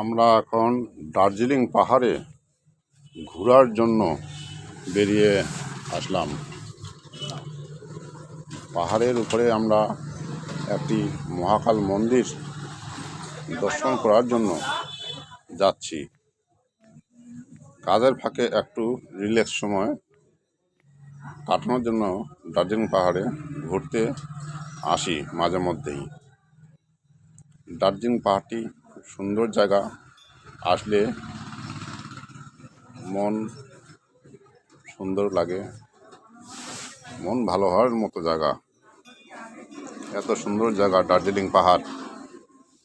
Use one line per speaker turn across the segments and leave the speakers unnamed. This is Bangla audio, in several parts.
আমরা এখন দার্জিলিং পাহাড়ে ঘোরার জন্য বেরিয়ে আসলাম। পাহাড়ের উপরে আমরা একটি মহাকাল মন্দির দর্শন করার জন্য যাচ্ছি। কাজের ফাঁকে একটু রিল্যাক্স সময় কাটানোর জন্য দার্জিলিং পাহাড়ে ঘুরতে আসি মাঝে মধ্যেই। দার্জিলিং পাহাড়টি সুন্দর জায়গা। আসলে মন সুন্দর লাগে। মন ভালো হওয়ার মতো জায়গা। এত সুন্দর জায়গা, দার্জিলিং পাহাড়।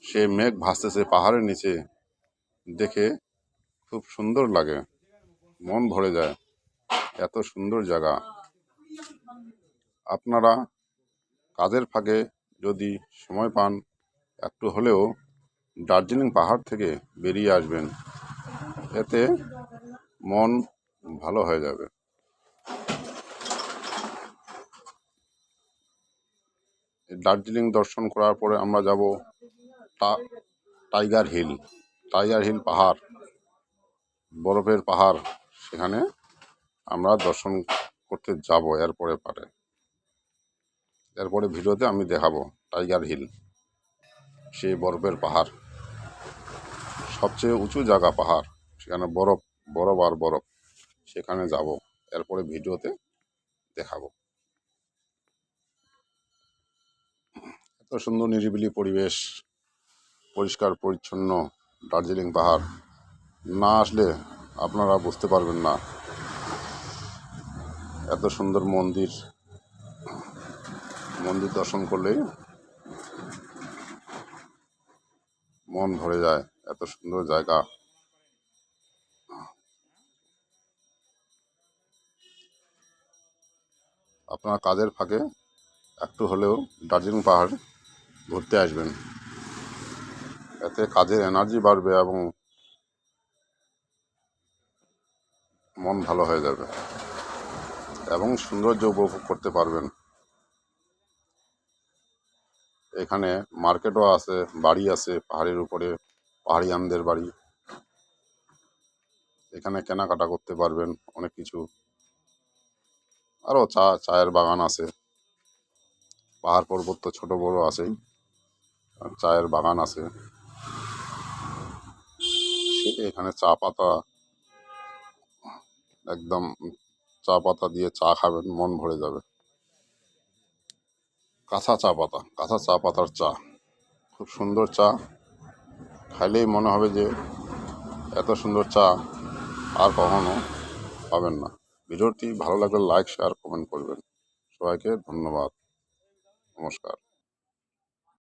সে মেঘ ভাসতেছে পাহাড়ের নিচে। দেখে খুব সুন্দর লাগে। মন ভরে যায়। এত সুন্দর জায়গা। আপনারা কাজের ফাঁকে যদি সময় পান, একটু হলেও দার্জিলিং পাহাড় থেকে বেরিয়ে আসবেন, এতে মন ভালো হয়ে যাবে। দার্জিলিং দর্শন করার পরে আমরা যাব টাইগার হিল। টাইগার হিল পাহাড়, বরফের পাহাড়, সেখানে আমরা দর্শন করতে যাব এরপরে পারে। এরপরে ভিডিওতে আমি দেখাবো টাইগার হিল, সেই বরফের পাহাড়। সবচেয়ে উঁচু জায়গা পাহাড়, সেখানে বরফ বরফ আর বরফ। সেখানে যাব, এরপরে ভিডিওতে দেখাবো। এত সুন্দর নিরিবিলি পরিবেশ, পরিষ্কার, পরিচ্ছন্ন দার্জিলিং পাহাড়, না আসলে আপনারা বুঝতে পারবেন না এত সুন্দর মন্দির মন্দির দর্শন করলেই মন ভরে যায়, এত সুন্দর জায়গা। আপনার কাজের ফাঁকে একটু হলেও দার্জিলিং পাহাড় ঘুরতে আসবেন। এতে কাজের এনার্জি বাড়বে এবং মন ভালো হয়ে যাবে এবং সৌন্দর্য উপভোগ করতে পারবেন। এখানে মার্কেটও আছে, বাড়ি আছে, পাহাড়ের উপরে পাহাড়ি পাহাড়িয়ানদের বাড়ি। এখানে কেনাকাটা করতে পারবেন, অনেক কিছু। আরও চা, চায়ের বাগান আছে। পাহাড় পর্বত তো ছোটো বড়ো আছেই চায়ের বাগান আছে। এখানে চা পাতা, একদম চা পাতা দিয়ে চা খাবেন, মন ভরে যাবে। কাঁচা চা পাতা কাঁচা চা পাতার চা। খুব সুন্দর চা। খাইলেই মনে হবে যে এত সুন্দর চা আর কখনো পাবেন না। ভিডিওটি ভালো লাগলে লাইক, শেয়ার, কমেন্ট করবেন। সবাইকে ধন্যবাদ। নমস্কার।